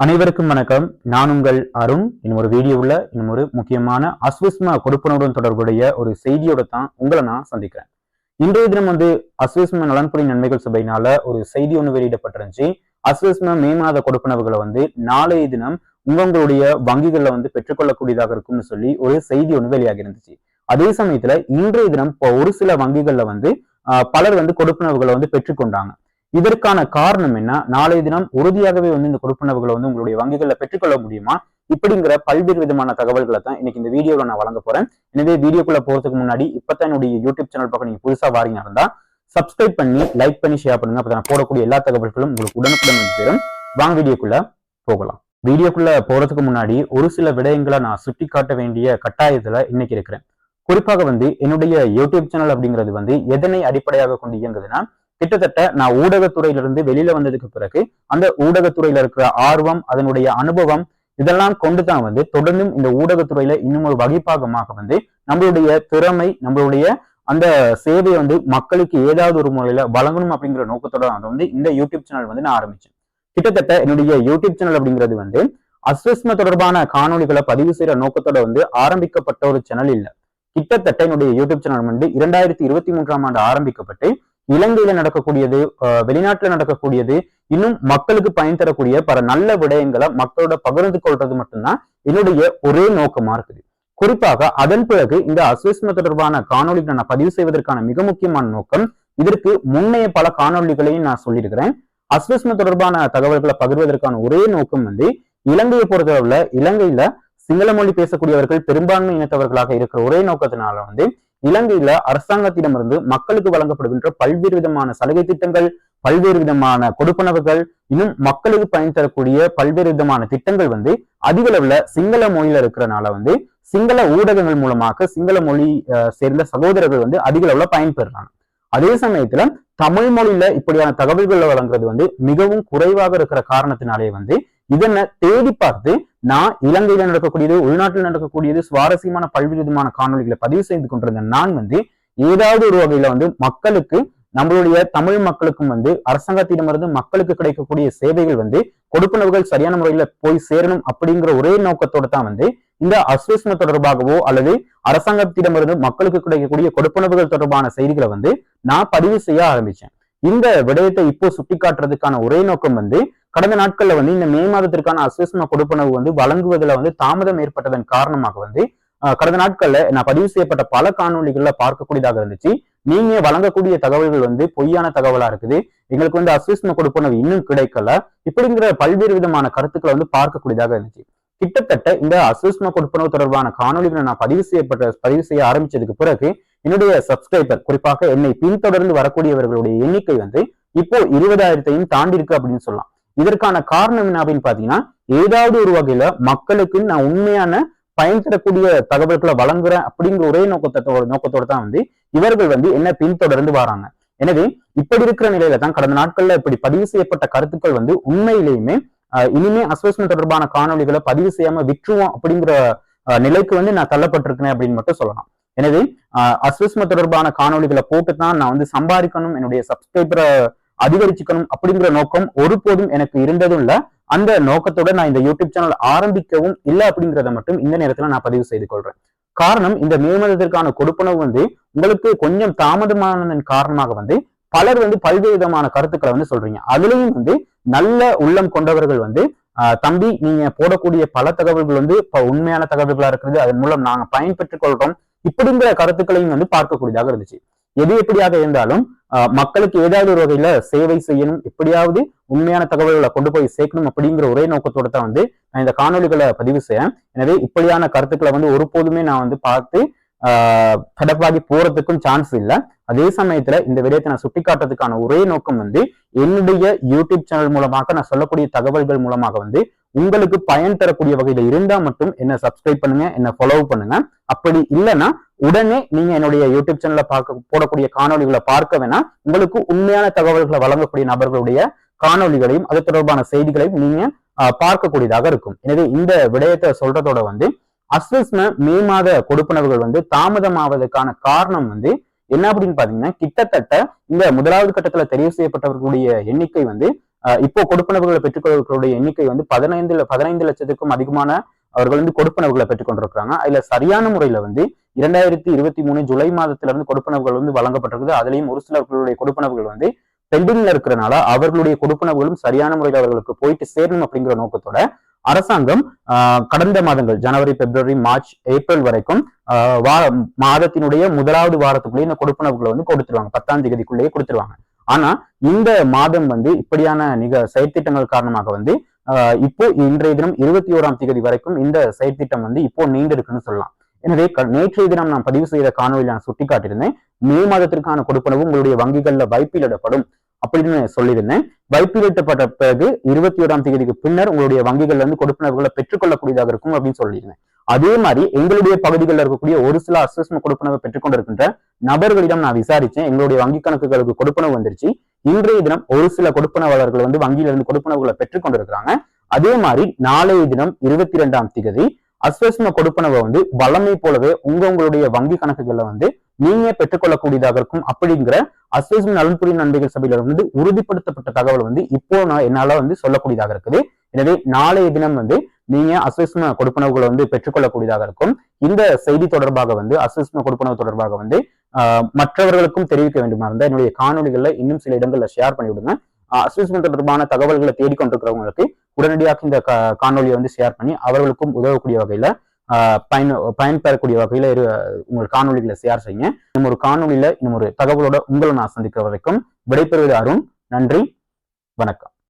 அனைவருக்கும் வணக்கம். நான் உங்கள் அருண். இன்னும் ஒரு வீடியோவில் இன்னும் ஒரு முக்கியமான அஸ்விஸ்மா கொடுப்பனுடன் தொடர்புடைய ஒரு செய்தியோட தான் உங்களை நான் சந்திக்கிறேன். இன்றைய தினம் வந்து அஸ்விஸ்மா நலன்புரி நன்மைகள் சபையினால ஒரு செய்தி ஒன்று வெளியிடப்பட்டிருந்துச்சு. அஸ்விஸ்மா மே மாத கொடுப்பனவுகளை வந்து நாளைய தினம் உங்களுடைய வங்கிகளில் வந்து பெற்றுக்கொள்ளக்கூடியதாக இருக்கும்னு சொல்லி ஒரு செய்தி ஒன்று வெளியாகி இருந்துச்சு அதே சமயத்துல இன்றைய தினம் இப்போ ஒரு சில வங்கிகளில் வந்து ஆஹ், பலர் வந்து கொடுப்பனவுகளை வந்து பெற்றுக்கொண்டாங்க. இதற்கான காரணம் என்ன? நாளைய தினம் உறுதியாகவே வந்து இந்த கொடுப்பனவுகளை வந்து உங்களுடைய வங்கிகளில் பெற்றுக்கொள்ள முடியுமா? இப்படிங்கிற பல்வேறு விதமான தகவல்களை தான் இன்னைக்கு இந்த வீடியோவில் நான் வழங்க போறேன். எனவே வீடியோக்குள்ள போறதுக்கு முன்னாடி இப்பதான் என்னுடைய யூடியூப் சேனல் பக்கம் நீங்க புதுசா வாரீங்க இருந்தா சப்ஸ்கிரைப் பண்ணி லைக் பண்ணி ஷேர் பண்ணுங்க. அப்போ நான் போடக்கூடிய எல்லா தகவல்களும் உங்களுக்கு உடனுக்குடன் வந்து சேரும். வாங்க வீடியோக்குள்ள போகலாம். வீடியோக்குள்ள போறதுக்கு முன்னாடி ஒரு சில விடயங்களை நான் சுட்டி காட்ட வேண்டிய கட்டாயத்துல இன்னைக்கு இருக்கிறேன். குறிப்பாக வந்து என்னுடைய யூடியூப் சேனல் அப்படிங்கிறது வந்து எதனை அடிப்படையாக கொண்டு இயங்குதுன்னா கிட்டத்தட்ட நான் ஊடகத்துறையிலிருந்து வெளியில வந்ததுக்கு பிறகு அந்த ஊடகத்துறையில இருக்கிற ஆர்வம் அதனுடைய அனுபவம் இதெல்லாம் கொண்டு தான் வந்து தொடர்ந்தும் இந்த ஊடகத்துறையில இன்னும் ஒரு வகைப்பாகமாக வந்து நம்மளுடைய திறமை நம்மளுடைய அந்த சேவையை வந்து மக்களுக்கு ஏதாவது ஒரு முறையில வழங்கணும் அப்படிங்கிற நோக்கத்தோட நான் வந்து இந்த யூடியூப் சேனல் வந்து நான் ஆரம்பிச்சேன். கிட்டத்தட்ட என்னுடைய யூடியூப் சேனல் அப்படிங்கிறது வந்து அஸ்வஸ்ம தொடர்பான காணொளிகளை பதிவு செய்யற நோக்கத்தோட வந்து ஆரம்பிக்கப்பட்ட ஒரு சேனல் இல்ல. கிட்டத்தட்ட என்னுடைய யூடியூப் சேனல் வந்து இரண்டாயிரத்தி இருபத்தி மூன்றாம் ஆண்டு ஆரம்பிக்கப்பட்டு இலங்கையில நடக்கக்கூடியது வெளிநாட்டுல நடக்கக்கூடியது இன்னும் மக்களுக்கு பயன் தரக்கூடிய பல நல்ல விடயங்களை மக்களோட பகிர்ந்து கொள்றது மட்டும்தான் என்னுடைய ஒரே நோக்கமா இருக்குது. குறிப்பாக அதன் பிறகு இந்த அஸ்விஸ்ம தொடர்பான காணொலிகளை நான் பதிவு செய்வதற்கான மிக முக்கியமான நோக்கம் இதற்கு முன்னைய பல காணொளிகளையும் நான் சொல்லியிருக்கிறேன். அஸ்வஸ்ம தொடர்பான தகவல்களை பகிர்வதற்கான ஒரே நோக்கம் வந்து இலங்கையை பொறுத்தளவுல இலங்கையில சிங்கள மொழி பேசக்கூடியவர்கள் பெரும்பான்மை இனத்தவர்களாக இருக்கிற ஒரே நோக்கத்தினால வந்து இலங்கையில அரசாங்கத்திடமிருந்து மக்களுக்கு வழங்கப்படுகின்ற பல்வேறு விதமான சலுகை திட்டங்கள் பல்வேறு விதமான கொடுப்பனவுகள் இன்னும் மக்களுக்கு பயன் தரக்கூடிய பல்வேறு விதமான திட்டங்கள் வந்து அதிக அளவுல சிங்கள மொழியில இருக்கிறனால வந்து சிங்கள ஊடகங்கள் மூலமாக சிங்கள மொழி அஹ், சேர்ந்த சகோதரர்கள் வந்து அதிக அளவுல பயன்பெறுறாங்க அதே சமயத்துல தமிழ் மொழியில இப்படியான தகவல்களை வழங்குறது வந்து மிகவும் குறைவாக இருக்கிற காரணத்தினாலே வந்து இதனை தேடி பார்த்து நான் இலங்கையில நடக்கக்கூடியது உள்நாட்டில் நடக்கக்கூடியது சுவாரஸ்யமான பல்வேறு விதமான காணொளிகளை பதிவு செய்து கொண்டிருந்த நான் வந்து ஏதாவது ஒரு வகையில வந்து மக்களுக்கு நம்மளுடைய தமிழ் மக்களுக்கும் வந்து அரசாங்கத்திடமிருந்து மக்களுக்கு கிடைக்கக்கூடிய சேவைகள் வந்து கொடுப்பனவுகள் சரியான முறையில போய் சேரணும் அப்படிங்கிற ஒரே நோக்கத்தோட தான் வந்து இந்த அஸ்விஸ்ம தொடர்பாகவோ அல்லது அரசாங்கத்திடமிருந்து மக்களுக்கு கிடைக்கக்கூடிய கொடுப்பனவுகள் தொடர்பான செய்திகளை வந்து நான் பதிவு செய்ய ஆரம்பிச்சேன். இந்த விடயத்தை இப்போ சுட்டிக்காட்டுறதுக்கான ஒரே நோக்கம் வந்து கடந்த நாட்கள்ல வந்து இந்த மே மாதத்திற்கான அஸ்விஸ்ம கொடுப்பனவு வந்து வழங்குவதில் வந்து தாமதம் ஏற்பட்டதன் காரணமாக வந்து கடந்த நாட்கள்ல நான் பதிவு செய்யப்பட்ட பல காணொளிகள்ல பார்க்கக்கூடியதாக இருந்துச்சு. நீங்க வழங்கக்கூடிய தகவல்கள் வந்து பொய்யான தகவலா இருக்குது. எங்களுக்கு வந்து அஸ்விஸ்ம கொடுப்பனவு இன்னும் கிடைக்கல. இப்படிங்கிற பல்வேறு விதமான கருத்துக்களை வந்து பார்க்கக்கூடியதாக இருந்துச்சு. கிட்டத்தட்ட இந்த அஸ்விஸ்ம கொடுப்பனவு தொடர்பான காணொலிகளை நான் பதிவு செய்யப்பட்ட பதிவு செய்ய ஆரம்பிச்சதுக்கு பிறகு என்னுடைய சப்ஸ்கிரைபர் குறிப்பாக என்னை பின்தொடர்ந்து வரக்கூடியவர்களுடைய எண்ணிக்கை வந்து இப்போ இருபதாயிரத்தையும் தாண்டி இருக்கு அப்படின்னு சொல்லலாம். இதற்கான காரணம் என்ன அப்படின்னு பாத்தீங்கன்னா ஏதாவது ஒரு வகையில மக்களுக்கு நான் உண்மையான பயன் தரக்கூடிய தகவல்களை வழங்குறேன் அப்படிங்கிற ஒரே நோக்கத்தோட நோக்கத்தோட தான் வந்து இவர்கள் வந்து என்ன பின்தொடர்ந்து வராங்க. எனவே இப்படி இருக்கிற நிலையில தான் கடந்த நாட்கள்ல இப்படி பதிவு செய்யப்பட்ட கருத்துக்கள் வந்து உண்மையிலேயுமே ஆஹ், இனிமே அஸ்வஸ்ம தொடர்பான காணொளிகளை பதிவு செய்யாம விட்டுருவோம் அப்படிங்கிற நிலைக்கு வந்து நான் தள்ளப்பட்டிருக்கேன் அப்படின்னு மட்டும் சொல்லலாம். எனவே ஆஹ், அஸ்வஸ்ம தொடர்பான காணொளிகளை போட்டு தான் நான் வந்து சம்பாதிக்கணும். என்னுடைய சப்ஸ்கிரைபரை அதிகரிச்சுக்கணும் அப்படிங்கிற நோக்கம் ஒருபோதும் எனக்கு இருந்ததும் இல்ல அந்த நோக்கத்தோட நான் இந்த யூடியூப் சேனல் ஆரம்பிக்கவும் இல்லை அப்படிங்கிறத மட்டும் இந்த நேரத்துல நான் பதிவு செய்து கொள்றேன். காரணம் இந்த மே மாதத்திற்கான கொடுப்பனவு வந்து உங்களுக்கு கொஞ்சம் தாமதமானதன் காரணமாக வந்து பலர் வந்து பல்வேறு விதமான கருத்துக்களை வந்து சொல்றீங்க. அதுலயும் வந்து நல்ல உள்ளம் கொண்டவர்கள் வந்து ஆஹ், தம்பி நீங்க போடக்கூடிய பல தகவல்கள் வந்து இப்ப உண்மையான தகவல்களா இருக்கிறது. அதன் மூலம் நாங்க பயன்பெற்றுக் கொள்றோம். இப்படிங்கிற கருத்துக்களையும் வந்து பார்க்கக்கூடியதாக இருந்துச்சு. எது எப்படியாக இருந்தாலும் மக்களுக்கு ஏதாவது ஒரு வகையில சேவை செய்யணும் எப்படியாவது உண்மையான தகவல்களை கொண்டு போய் சேர்க்கணும் அப்படிங்கிற ஒரே நோக்கத்தோட தான் வந்து நான் இந்த காணொளிகளை பதிவு செய்யேன் எனவே இப்படியான கருத்துக்களை வந்து ஒருபோதுமே நான் வந்து பார்த்து கடப்பாகி போறதுக்கும் சான்ஸ் இல்லை. அதே சமயத்துல இந்த விடயத்தை நான் சுட்டிக்காட்டுறதுக்கான ஒரே நோக்கம் வந்து என்னுடைய யூடியூப் சேனல் மூலமாக நான் சொல்லக்கூடிய தகவல்கள் மூலமாக வந்து உங்களுக்கு பயன் தரக்கூடிய வகையில இருந்தா மட்டும் என்ன சப்ஸ்கிரைப் பண்ணுங்க என்ன ஃபாலோ பண்ணுங்க. அப்படி இல்லைன்னா உடனே நீங்க என்னுடைய யூடியூப் சேனல்ல பார்க்க போடக்கூடிய காணொளிகளை பார்க்க வேணா உங்களுக்கு உண்மையான தகவல்களை வழங்கக்கூடிய நபர்களுடைய காணொளிகளையும் அது தொடர்பான செய்திகளையும் நீங்க பார்க்கக்கூடியதாக இருக்கும். எனவே இந்த விடயத்தை சொல்றதோட வந்து அஸ்வஸ்ம மே மாத கொடுப்பனவுகள் வந்து தாமதமாவதற்கான காரணம் வந்து என்ன அப்படின்னு பாத்தீங்கன்னா கிட்டத்தட்ட இந்த முதலாவது கட்டத்துல தெரிவு செய்யப்பட்டவர்களுடைய எண்ணிக்கை வந்து இப்போ கொடுப்பனவுகளை பெற்றுக்கொள்வர்களுடைய எண்ணிக்கை வந்து பதினைந்து பதினைந்து லட்சத்துக்கும் அதிகமான அவர்கள் வந்து கொடுப்பனவுகளை பெற்றுக்கொண்டிருக்கிறாங்க. அதுல சரியான முறையில வந்து இரண்டாயிரத்தி இருபத்தி மூணு ஜூலை மாதத்துல இருந்து கொடுப்பனவுகள் வந்து வழங்கப்பட்டிருக்குது. அதுலயும் ஒரு சிலர்களுடைய கொடுப்பனவுகள் வந்து பெண்டிங்ல இருக்கிறனால அவர்களுடைய கொடுப்பனவுகளும் சரியான முறையில் அவர்களுக்கு போயிட்டு சேரணும் அப்படிங்கிற நோக்கத்தோட அரசாங்கம் ஆஹ், கடந்த மாதங்கள் ஜனவரி பிப்ரவரி மார்ச் ஏப்ரல் வரைக்கும் ஆஹ், மாதத்தினுடைய முதலாவது வாரத்துக்குள்ளேயே இந்த கொடுப்பனவுகளை வந்து கொடுத்துருவாங்க. பத்தாம் தேதிக்குள்ளேயே கொடுத்துருவாங்க. ஆனா இந்த மாதம் வந்து இப்படியான நிக செயற்திட்டங்கள் காரணமாக வந்து ஆஹ், இப்போ இன்றைய தினம் இருபத்தி ஓராம் தேதி வரைக்கும் இந்த செயற்திட்டம் வந்து இப்போ நீண்டிருக்குன்னு சொல்லலாம். எனவே க- நேற்றைய தினம் நான் பதிவு செய்த காணொலியில் நான் சுட்டிக்காட்டியிருந்தேன். மே மாதத்திற்கான கொடுப்பனவு உங்களுடைய வங்கிகள்ல வைப்பிலிடப்படும். அப்படின்னு சொல்லியிருந்தேன். வைப்பிலிட்டப்பட்ட பிறகு இருபத்தி ஓராம் தேதிக்கு பின்னர் உங்களுடைய வங்கிகள்ல இருந்து கொடுப்பனவுகளை பெற்றுக்கொள்ளக்கூடியதாக இருக்கும் அப்படின்னு சொல்லியிருந்தேன். அதே மாதிரி எங்களுடைய பகுதிகளில் இருக்கக்கூடிய ஒரு சில அசஸ்மெண்ட் கொடுப்பனவை பெற்றுக்கொண்டிருக்கின்ற நபர்களிடம் நான் விசாரிச்சேன் எங்களுடைய வங்கி கணக்குகளுக்கு கொடுப்பனவு வந்துருச்சு. இன்றைய தினம் ஒரு சில கொடுப்பனவாளர்கள் வந்து வங்கியிலிருந்து கொடுப்பனவுகளை பெற்றுக்கொண்டிருக்கிறாங்க. அதே மாதிரி நாளைய தினம் இருபத்தி ரெண்டாம் திகதி அஸ்வஸ்ம கொடுப்பனவை வந்து வளமை போலவே உங்க உங்களுடைய வங்கி கணக்குகளை வந்து நீங்க பெற்றுக்கொள்ளக்கூடியதாக இருக்கும் அப்படிங்கிற அசோசியம் நலன்புரி நண்பர்கள் சபையில வந்து உறுதிப்படுத்தப்பட்ட தகவல் வந்து இப்போ நான் என்னால வந்து சொல்லக்கூடியதாக இருக்குது எனவே நாளைய தினம் வந்து நீங்க அஸ்வஸ்ம கொடுப்பனவுகளை வந்து பெற்றுக்கொள்ளக்கூடியதாக இருக்கும் இந்த செய்தி தொடர்பாக வந்து அஸ்வஸ்ம கொடுப்பனவு தொடர்பாக வந்து ஆஹ், மற்றவர்களுக்கும் தெரிவிக்க வேண்டுமா இருந்தால் என்னுடைய காணொலிகளில் இன்னும் சில இடங்கள்ல ஷேர் பண்ணி விடுங்க தொடர்பான தகவல்களை தேடிக்கொண்டிருக்கிறவங்களுக்கு உடனடியாக இந்த காணொலியை வந்து ஷேர் பண்ணி அவர்களுக்கும் உதவக்கூடிய வகையில பயன் பயன்பெறக்கூடிய வகையில் இரு உங்கள் காணொலிகளை ஷேர் செய்யுங்க. இன்னும் ஒரு காணொலியில் இன்னும் ஒரு தகவலோட உங்களை நான் சந்திக்கிற வரைக்கும் விடைபெறுவது அருண். நன்றி. வணக்கம்.